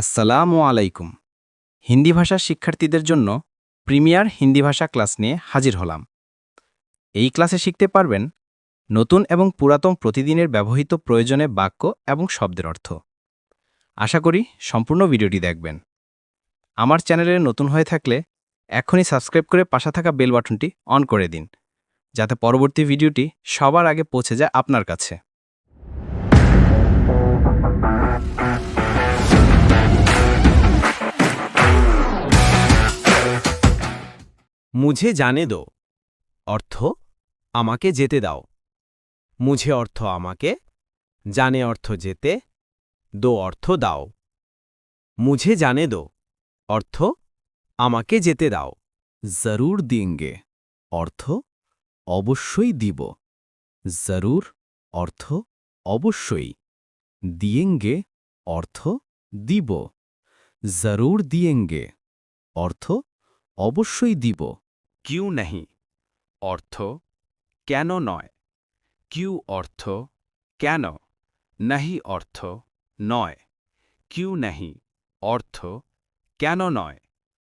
আসসালামু আলাইকুম। হিন্দি ভাষার শিক্ষার্থীদের জন্য প্রিমিয়ার হিন্দি ভাষা ক্লাস নিয়ে হাজির হলাম। এই ক্লাসে শিখতে পারবেন নতুন এবং পুরাতন প্রতিদিনের ব্যবহৃত প্রয়োজনে বাক্য এবং শব্দের অর্থ। আশা করি সম্পূর্ণ ভিডিওটি দেখবেন। আমার চ্যানেলে নতুন হয়ে থাকলে এখনই সাবস্ক্রাইব করে পাশে থাকা বেল বাটনটি অন করে দিন, যাতে পরবর্তী ভিডিওটি সবার আগে পৌঁছে যায় আপনার কাছে। মুঝে জানে দো। অর্থ, আমাকে যেতে দাও। মুঝে অর্থ আমাকে, জানে অর্থ যেতে, দো অর্থ দাও। মুঝে জানে দো। অর্থ, আমাকে যেতে দাও। জরুর দিয়েঙ্গে অর্থ, অবশ্যই দিব। জরুর, অর্থ, অবশ্যই। দিয়েঙ্গে, অর্থ, দিব। জরুর দিয়েঙ্গে, অর্থ, অবশ্যই দিব। কিউ নাহি অর্থ কেন নয় কিউ অর্থ কেন নাহি অর্থ নয় কিউ নাহি অর্থ কেন নয়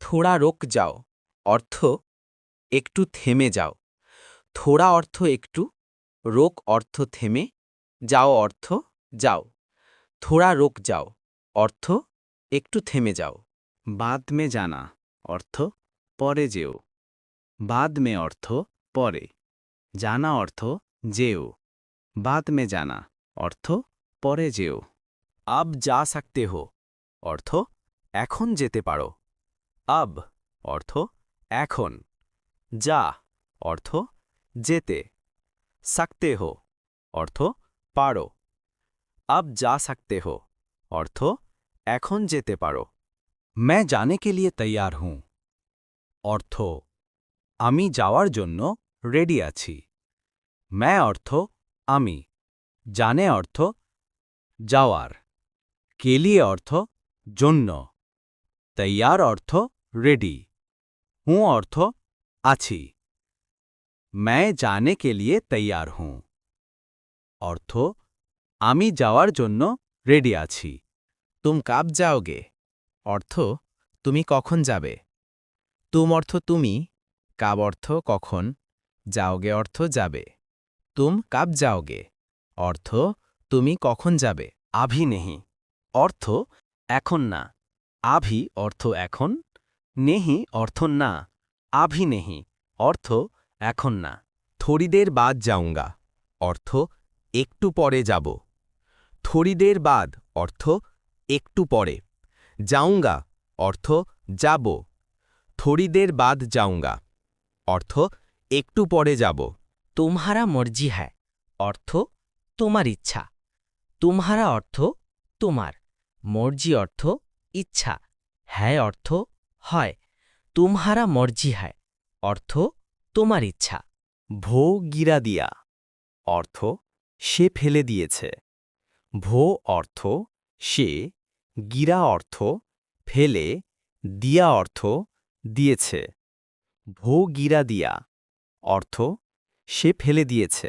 থোড়া রোক যাও অর্থ একটু থেমে যাও থোড়া অর্থ একটু রোক অর্থ থেমে যাও অর্থ যাও থোড়া রোক যাও অর্থ একটু থেমে যাও বাদ মে জানা অর্থ পরে যেও বাদ মে অর্থ পরে জানা অর্থ যেও বাদ মে জানা অর্থ পরে যেও আব যা সাকতে হো অর্থ এখন যেতে পারো আব অর্থ এখন যা অর্থ যেতে সাকতে হো অর্থ পারো আব যা সাকতে হো অর্থ এখন যেতে পারো मैं जाने के लिए तैयार हूं অর্থ আমি যাওয়ার জন্য রেডি আছি मैं অর্থ আমি জানে অর্থ যাওয়ার কেলিয়ে অর্থ জন্য তৈয়ার অর্থ রেডি হুঁ অর্থ আছি मैं जाने के लिए तैयार हूं অর্থ আমি যাওয়ার জন্য রেডি আছি তুম কাব যাওগে অর্থ তুমি কখন যাবে তুম অর্থ তুমি কাব অর্থ কখন, যাওগে অর্থ যাবে। তুম কাব যাওগে, অর্থ তুমি কখন যাবে। আভি নেহি, অর্থ এখন না। আভি অর্থ এখন, নেহি অর্থ না। আভি নেহি, অর্থ এখন না। থরিদের বাদ যাউঙ্গা অর্থ একটু পরে যাব। থরিদের বাদ, অর্থ একটু পরে। যাউঙ্গা অর্থ যাব। থরিদের বাদ যাউঙ্গা অর্থ একটু পরে যাব। তোমহারা মর্জি হ্যাঁ অর্থ তোমার ইচ্ছা। তোমহারা অর্থ তোমার। মর্জি অর্থ ইচ্ছা। হ্যাঁ অর্থ হয়। তোমহারা মর্জি হ্যায়। অর্থ তোমার ইচ্ছা। ভো গিরা দিয়া। অর্থ সে ফেলে দিয়েছে। ভো অর্থ সে গিরা অর্থ ফেলে দিয়া অর্থ দিয়েছে। ভো গিরা দিয়া অর্থ সে ফেলে দিয়েছে।